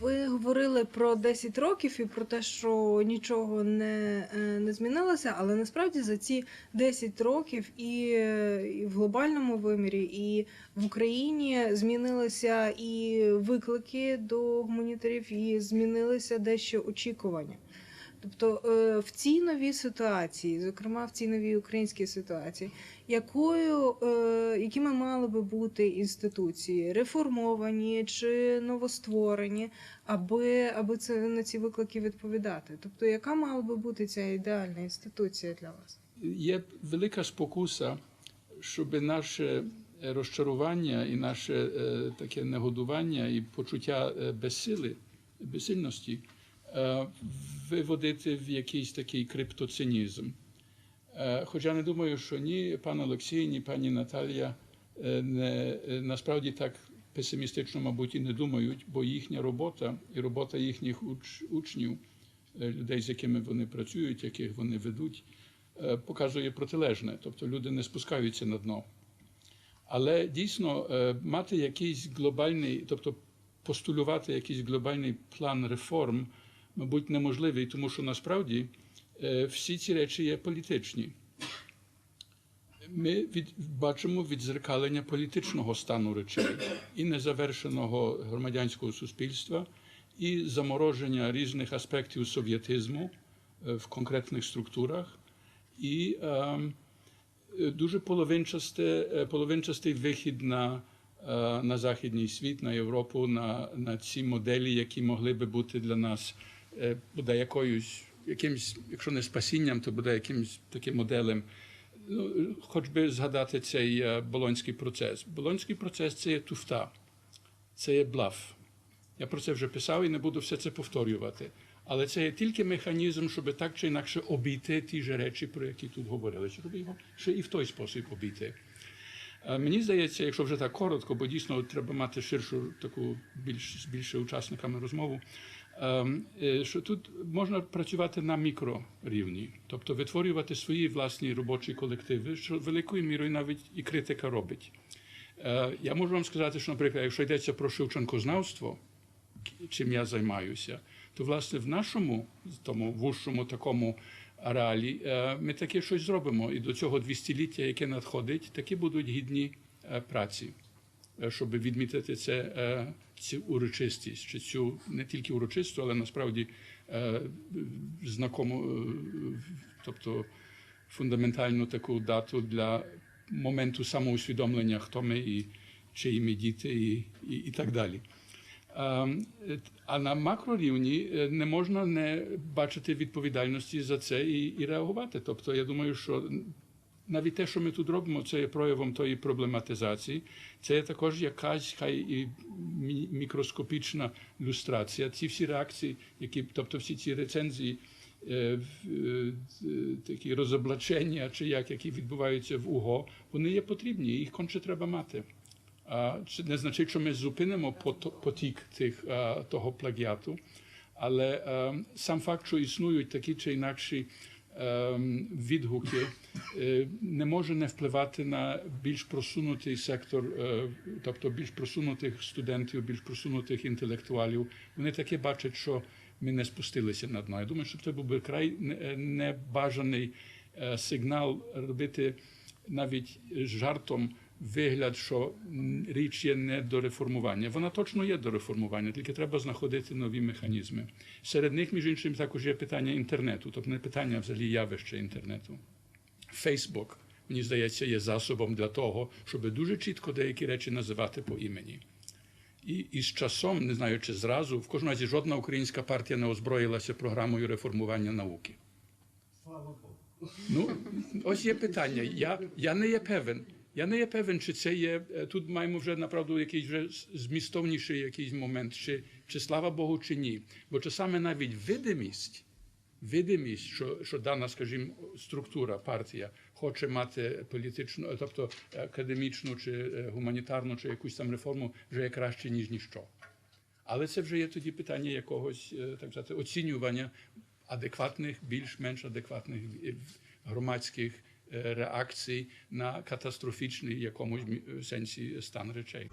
Ви говорили про 10 років і про те, що нічого не, е, не змінилося, але насправді за ці 10 років і, е, і в глобальному вимірі, і в Україні змінилися і виклики до гуманітарів, і змінилися дещо очікування. Тобто е, в цій новій ситуації, зокрема в цій новій українській ситуації, якою, е, якими мали би бути інституції, реформовані чи новостворені, аби, аби це на ці виклики відповідати? Тобто, яка мала би бути ця ідеальна інституція для вас? Є велика спокуса, щоб наше розчарування і наше е, таке негодування і почуття е, безсили, безсильності е, виводити в якийсь такий криптоцинізм. Е, Хоча не думаю, що ні пан Олексій, ні пані Наталія е, не, е, насправді так песимістично, мабуть, і не думають, бо їхня робота і робота їхніх уч, учнів, е, людей, з якими вони працюють, яких вони ведуть, е, показує протилежне. Тобто люди не спускаються на дно. Але дійсно е, мати якийсь глобальний, тобто постулювати якийсь глобальний план реформ, мабуть, неможливий, тому що насправді е, всі ці речі є політичні. Ми від, бачимо відзеркалення політичного стану речей і незавершеного громадянського суспільства, і замороження різних аспектів совєтизму е, в конкретних структурах, і е, дуже е, половинчастий вихід на, на західний світ, на Європу, на, на ці моделі, які могли би бути для нас буде якоюсь, якимсь, якщо не спасінням, то буде якимось таким моделем. Ну, хоч би згадати цей е, болонський процес. Болонський процес це є туфта, це є блаф. Я про це вже писав і не буду все це повторювати. Але це є тільки механізм, щоб так чи інакше обійти ті ж речі, про які тут говорили, щоб його ще і в той спосіб обійти. Е, Мені здається, якщо вже так коротко, бо дійсно треба мати ширшу таку більш з більше учасниками розмову, ем, е, що тут можна працювати на мікрорівні, тобто витворювати свої власні робочі колективи, що великою мірою навіть і критика робить. Е, Я можу вам сказати, що, наприклад, якщо йдеться про Шевченкознавство, чим я займаюся, то власне в нашому тому вужчому такому ареалі е, ми таке щось зробимо. І до цього двістіліття, яке надходить, такі будуть гідні е, праці, е, щоб відмітити це цю урочистість, чи цю не тільки урочисту, але насправді знакому, тобто фундаментальну таку дату для моменту самоусвідомлення, хто ми і чиї ми діти, і, і, і так далі. Ем, А на макрорівні е, не можна не бачити відповідальності за це і, і реагувати. Тобто, я думаю, що навіть те, що ми тут робимо, це є проявом тої проблематизації. Це є також якась хай і мікроскопічна люстрація. Ці всі реакції, які, тобто всі ці рецензії, е, е, е, такі розоблачення, чи як, які відбуваються в УГО, вони є потрібні, їх конче треба мати. Не значить, що ми зупинимо потік тих, того плагіату, але сам факт, що існують такі чи інакші відгуки, е, не може не впливати на більш просунутий сектор, е, тобто більш просунутих студентів, більш просунутих інтелектуалів. Вони таке бачать, що ми не спустилися на дно. Я думаю, що це був би край небажаний е, сигнал робити навіть жартом вигляд, що річ є не до реформування. Вона точно є до реформування, тільки треба знаходити нові механізми. Серед них, між іншим, також є питання інтернету, тобто не питання а взагалі явище інтернету. Фейсбук, мені здається, є засобом для того, щоб дуже чітко деякі речі називати по імені. І, і з часом, не знаю, чи зразу, в кожному разі жодна українська партія не озброїлася програмою реформування науки. Слава Богу. Ну, ось є питання. Я, я не є певен. Я не є певен, чи це є. е, Тут маємо вже направду якийсь вже змістовніший якийсь момент, чи, чи слава Богу, чи ні. Бо часами навіть видимість, видимість, що, що дана, скажімо, структура, партія хоче мати політичну, тобто академічну чи е, гуманітарну, чи якусь там реформу, вже є краще, ніж ніщо. Але це вже є тоді питання якогось е, так сказати, оцінювання адекватних, більш-менш адекватних е, громадських е, реакцій на катастрофічний в якомусь мі- сенсі стан речей.